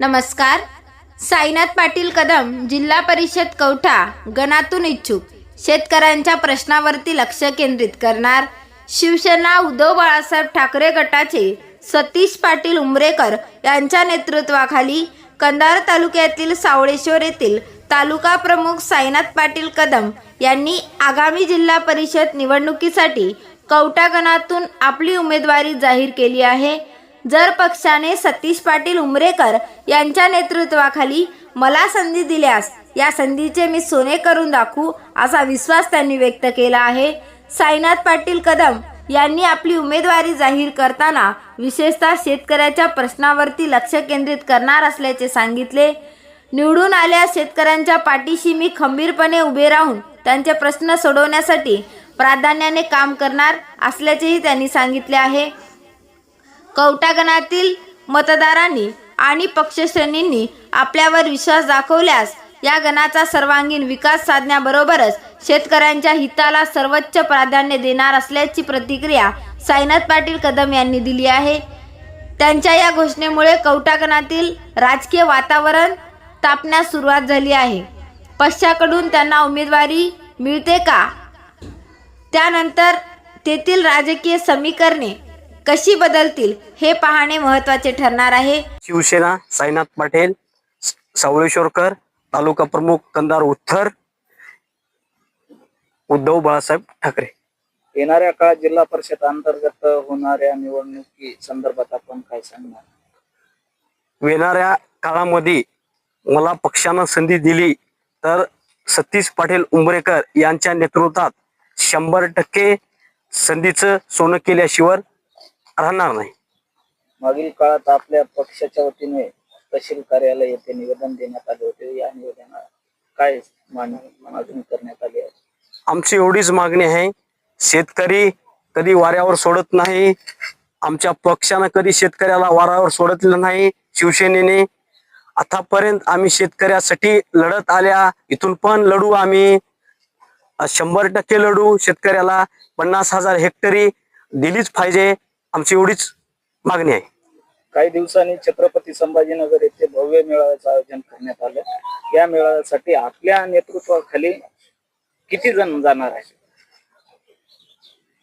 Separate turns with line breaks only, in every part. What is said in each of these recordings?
नमस्कार. साईनाथ पाटील कदम जिल्हा परिषद कवठा गणातून इच्छुक. शेतकऱ्यांच्या प्रश्नावरती लक्ष केंद्रित करणार. शिवसेना उद्धव बाळासाहेब ठाकरे गटाचे सतीश पाटील उमरेकर यांच्या नेतृत्वाखाली कंधार तालुक्यातील सावळेश्वर येथील तालुका प्रमुख साईनाथ पाटील कदम यांनी आगामी जिल्हा परिषद निवडणुकीसाठी कवठा गणातून आपली उमेदवारी जाहीर केली आहे. जर पक्षाने सतीश पाटील उमरेकर यांच्या नेतृत्वाखाली मला संधी दिल्यास या संधीचे मी सोने करून दाखवू असा विश्वास त्यांनी व्यक्त केला आहे. साईनाथ पाटील कदम यांनी आपली उमेदवारी जाहीर करताना विशेषतः शेतकऱ्याच्या प्रश्नावरती लक्ष केंद्रित करणार असल्याचे सांगितले. निवडून आल्या शेतकऱ्यांच्या पाठीशी मी खंबीरपणे उभे राहून त्यांचे प्रश्न सोडवण्यासाठी प्राधान्याने काम करणार असल्याचेही त्यांनी सांगितले आहे. कवटागणातील मतदारांनी आणि पक्षश्रेणींनी आपल्यावर विश्वास दाखवल्यास या गणाचा सर्वांगीण विकास साधण्याबरोबरच शेतकऱ्यांच्या हिताला सर्वोच्च प्राधान्य देणार असल्याची प्रतिक्रिया साईनाथ पाटील कदम यांनी दिली आहे. त्यांच्या या घोषणेमुळे कवटागणातील राजकीय वातावरण तापण्यास सुरुवात झाली आहे. पक्षाकडून त्यांना उमेदवारी मिळते का? त्यानंतर तेथील राजकीय समीकरणे कशी बदलतील हे पाहणे महत्त्वाचे ठरणार आहे.
शिवसेना साईनाथ पाटील सावळेश्वरकर तालुका प्रमुख कंदार उत्तर उद्धव बाळासाहेब ठाकरे.
येणाऱ्या काळात जिल्हा परिषद अंतर्गत होणाऱ्या निवडणुकी संदर्भात आपण काय सांगणार?
येणाऱ्या काळामध्ये मला पक्षानं संधी दिली तर सतीश पाटील उंबरेकर यांच्या नेतृत्वात शंभर टक्के संधीचं सोनं केल्याशिवाय राहणार नाही.
मागील काळात आपल्या पक्षाच्या वतीने तहसील कार्यालय येथे निवेदन देण्यात आले होते. या निवेदनात काय मागणी करण्यात आली आहे?
आमची एवढीच मागणी आहे. शेतकरी कधी वाऱ्यावर सोडत नाही. आमच्या पक्षानं कधी शेतकऱ्याला वाऱ्यावर सोडतलं नाही. शिवसेनेने आतापर्यंत आम्ही शेतकऱ्यासाठी लढत आल्या. इथून पण लढू आम्ही. शंभर टक्के लढू. शेतकऱ्याला पन्नास हजार हेक्टरी दिलीच पाहिजे. आमची एवढीच मागणी आहे.
काही दिवसांनी छत्रपती संभाजीनगर येथे भव्य मेळाव्याचं आयोजन करण्यात आलं. या मेळाव्यासाठी आपल्या नेतृत्वाखाली किती जण जाणार आहे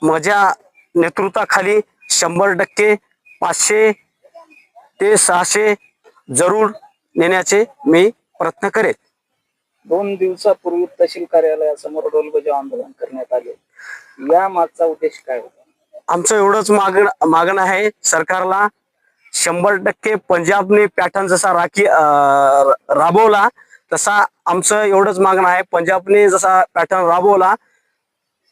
माझ्या नेतृत्वाखाली शंभर टक्के पाचशे ते सहाशे जरूर नेण्याचे मी प्रयत्न करेन.
दोन दिवसापूर्वी तहसील कार्यालयासमोर डोलबजाव आंदोलन करण्यात आले. या मागचा उद्देश काय होता?
आमचं एवढंच मागण मागणं आहे सरकारला. शंभर टक्के पंजाबने पॅटर्न जसा राखी राबवला तसा आमचं एवढंच मागणं आहे. पंजाबने जसा पॅटर्न राबवला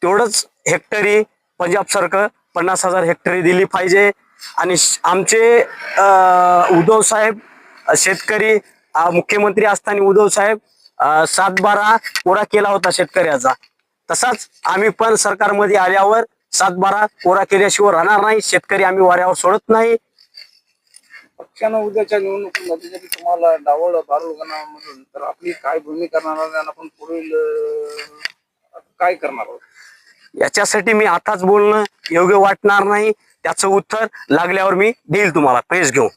तेवढंच हेक्टरी पंजाब सारखं पन्नास हजार हेक्टरी दिली पाहिजे. आणि आमचे उद्धव साहेब शेतकरी मुख्यमंत्री असताना उद्धव साहेब सात बारा कोरा केला होता शेतकऱ्याचा. तसाच आम्ही पण सरकारमध्ये आल्यावर सात बारा कोरा केल्याशिवाय राहणार नाही. शेतकरी आम्ही वाऱ्यावर सोडत नाही.
पक्षानं उद्याच्या निवडणुकीमध्ये जरी तुम्हाला डावळ बारुगणामधून तर आपली काय भूमिका राहणार आणि आपण पुढील अं, काय करणार आहोत?
याच्यासाठी मी आताच बोलणं योग्य वाटणार नाही. त्याचं उत्तर लागल्यावर मी देईल तुम्हाला प्रेस घेऊन